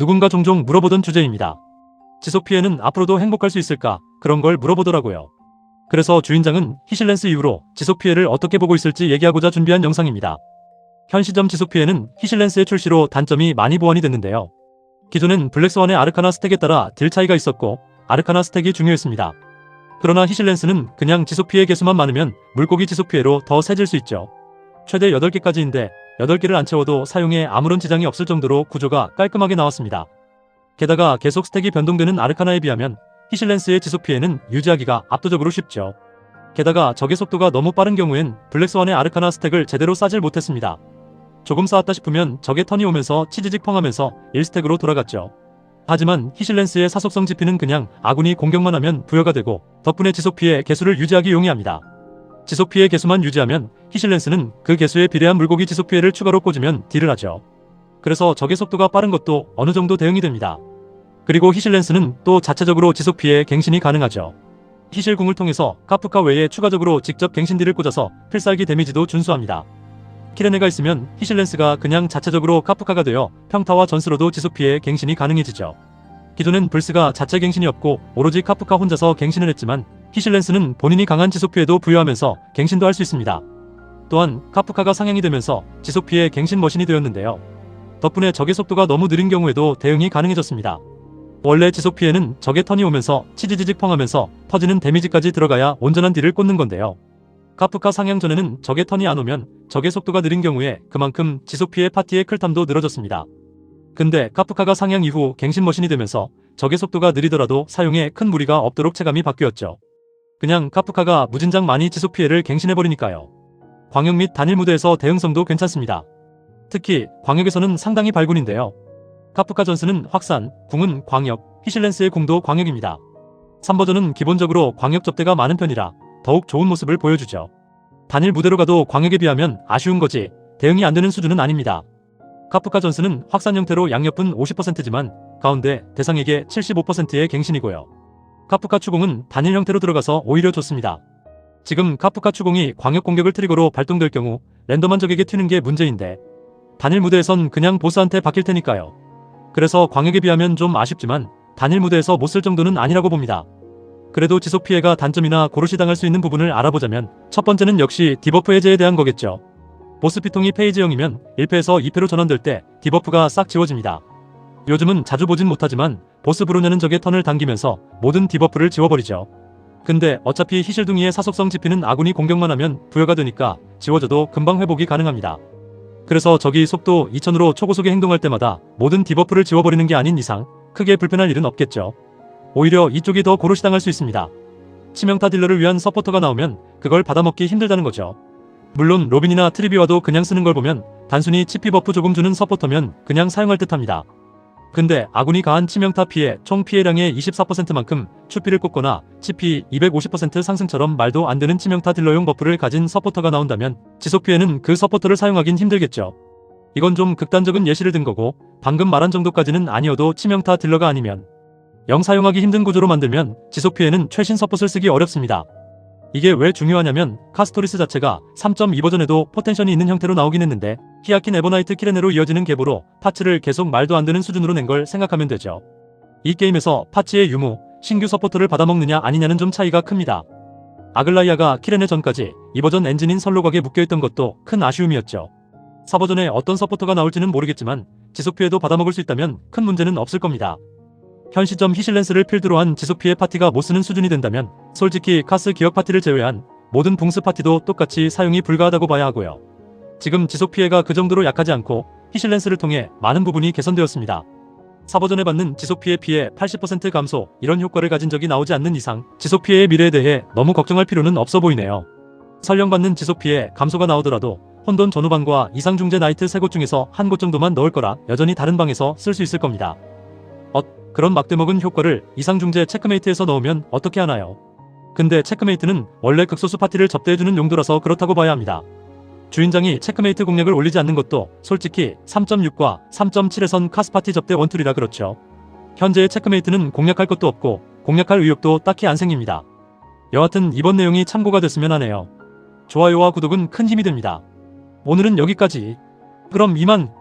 누군가 종종 물어보던 주제입니다. 지속 피해는 앞으로도 행복할 수 있을까? 그런 걸 물어보더라고요. 그래서 주인장은 히실렌스 이후로 지속 피해를 어떻게 보고 있을지 얘기하고자 준비한 영상입니다. 현 시점 지속 피해는 히실렌스의 출시로 단점이 많이 보완이 됐는데요. 기존엔 블랙스완의 아르카나 스택에 따라 딜 차이가 있었고 아르카나 스택이 중요했습니다. 그러나 히실렌스는 그냥 지속 피해 개수만 많으면 물고기 지속 피해로 더 세질 수 있죠. 최대 8개까지인데 8개를 안 채워도 사용에 아무런 지장이 없을 정도로 구조가 깔끔하게 나왔습니다. 게다가 계속 스택이 변동되는 아르카나에 비하면 히실렌스의 지속 피해는 유지하기가 압도적으로 쉽죠. 게다가 적의 속도가 너무 빠른 경우엔 블랙스완의 아르카나 스택을 제대로 싸질 못했습니다. 조금 쌓았다 싶으면 적의 턴이 오면서 치지직 펑하면서 1스택으로 돌아갔죠. 하지만 히실렌스의 사속성 지피는 그냥 아군이 공격만 하면 부여가 되고 덕분에 지속 피해 개수를 유지하기 용이합니다. 지속 피해 개수만 유지하면 히실렌스는 그 개수에 비례한 물고기 지속 피해를 추가로 꽂으면 딜을 하죠. 그래서 적의 속도가 빠른 것도 어느 정도 대응이 됩니다. 그리고 히실렌스는 또 자체적으로 지속 피해 갱신이 가능하죠. 히실궁을 통해서 카프카 외에 추가적으로 직접 갱신딜을 꽂아서 필살기 데미지도 준수합니다. 키레네가 있으면 히실렌스가 그냥 자체적으로 카프카가 되어 평타와 전스로도 지속 피해 갱신이 가능해지죠. 기존엔 불스가 자체 갱신이 없고 오로지 카프카 혼자서 갱신을 했지만 히실렌스는 본인이 강한 지속 피해도 부여하면서 갱신도 할 수 있습니다. 또한 카프카가 상향이 되면서 지속 피해 갱신 머신이 되었는데요. 덕분에 적의 속도가 너무 느린 경우에도 대응이 가능해졌습니다. 원래 지속 피해는 적의 턴이 오면서 치지지직 펑하면서 터지는 데미지까지 들어가야 온전한 딜을 꽂는 건데요. 카프카 상향 전에는 적의 턴이 안 오면 적의 속도가 느린 경우에 그만큼 지속 피해 파티의 클탐도 늘어졌습니다. 근데 카프카가 상향 이후 갱신 머신이 되면서 적의 속도가 느리더라도 사용에 큰 무리가 없도록 체감이 바뀌었죠. 그냥 카프카가 무진장 많이 지속 피해를 갱신해버리니까요. 광역 및 단일 무대에서 대응성도 괜찮습니다. 특히 광역에서는 상당히 발군인데요. 카프카 전스는 확산, 궁은 광역, 히실렌스의 궁도 광역입니다. 3버전은 기본적으로 광역 접대가 많은 편이라 더욱 좋은 모습을 보여주죠. 단일 무대로 가도 광역에 비하면 아쉬운 거지 대응이 안 되는 수준은 아닙니다. 카프카 전스는 확산 형태로 양옆은 50%지만 가운데 대상에게 75%의 갱신이고요. 카프카 추공은 단일 형태로 들어가서 오히려 좋습니다. 지금 카프카 추공이 광역 공격을 트리거로 발동될 경우 랜덤한 적에게 튀는 게 문제인데 단일 무대에선 그냥 보스한테 박힐 테니까요. 그래서 광역에 비하면 좀 아쉽지만 단일 무대에서 못 쓸 정도는 아니라고 봅니다. 그래도 지속 피해가 단점이나 고르시 당할 수 있는 부분을 알아보자면 첫 번째는 역시 디버프 해제에 대한 거겠죠. 보스 피통이 페이지 0이면 1패에서 2패로 전환될 때 디버프가 싹 지워집니다. 요즘은 자주 보진 못하지만 보스 브루냐는 적의 턴을 당기면서 모든 디버프를 지워버리죠. 근데 어차피 히실둥이의 사속성 지피는 아군이 공격만 하면 부여가 되니까 지워져도 금방 회복이 가능합니다. 그래서 적이 속도 2000으로 초고속에 행동할 때마다 모든 디버프를 지워버리는 게 아닌 이상 크게 불편할 일은 없겠죠. 오히려 이쪽이 더 고로시 당할 수 있습니다. 치명타 딜러를 위한 서포터가 나오면 그걸 받아먹기 힘들다는 거죠. 물론 로빈이나 트리비와도 그냥 쓰는 걸 보면 단순히 치피 버프 조금 주는 서포터면 그냥 사용할 듯합니다. 근데 아군이 가한 치명타 피해 총 피해량의 24%만큼 추피를 꽂거나 치피 250% 상승처럼 말도 안 되는 치명타 딜러용 버프를 가진 서포터가 나온다면 지속 피해는 그 서포터를 사용하긴 힘들겠죠. 이건 좀 극단적인 예시를 든 거고 방금 말한 정도까지는 아니어도 치명타 딜러가 아니면 영 사용하기 힘든 구조로 만들면 지속 피해는 최신 서폿을 쓰기 어렵습니다. 이게 왜 중요하냐면 카스토리스 자체가 3.2 버전에도 포텐션이 있는 형태로 나오긴 했는데 히아킨 에버나이트 키레네로 이어지는 갭으로 파츠를 계속 말도 안 되는 수준으로 낸 걸 생각하면 되죠. 이 게임에서 파츠의 유무, 신규 서포터를 받아먹느냐 아니냐는 좀 차이가 큽니다. 아글라이아가 키레네 전까지 이 버전 엔진인 설로각에 묶여있던 것도 큰 아쉬움이었죠. 4버전에 어떤 서포터가 나올지는 모르겠지만 지속 피해도 받아먹을 수 있다면 큰 문제는 없을 겁니다. 현 시점 히실렌스를 필두로 한 지속 피해 파티가 못 쓰는 수준이 된다면 솔직히 카스 기억 파티를 제외한 모든 붕스 파티도 똑같이 사용이 불가하다고 봐야 하고요. 지금 지속 피해가 그 정도로 약하지 않고 히실렌스를 통해 많은 부분이 개선되었습니다. 4버전에 받는 지속 피해 피해 80% 감소 이런 효과를 가진 적이 나오지 않는 이상 지속 피해의 미래에 대해 너무 걱정할 필요는 없어 보이네요. 설령 받는 지속 피해 감소가 나오더라도 혼돈 전후방과 이상중재 나이트 세 곳 중에서 한 곳 정도만 넣을 거라 여전히 다른 방에서 쓸 수 있을 겁니다. 어, 그런 막대먹은 효과를 이상중재 체크메이트에서 넣으면 어떻게 하나요? 근데 체크메이트는 원래 극소수 파티를 접대해주는 용도라서 그렇다고 봐야 합니다. 주인장이 체크메이트 공략을 올리지 않는 것도 솔직히 3.6과 3.7에선 카스파티 접대 원툴이라 그렇죠. 현재의 체크메이트는 공략할 것도 없고 공략할 의욕도 딱히 안 생깁니다. 여하튼 이번 내용이 참고가 됐으면 하네요. 좋아요와 구독은 큰 힘이 됩니다. 오늘은 여기까지. 그럼 이만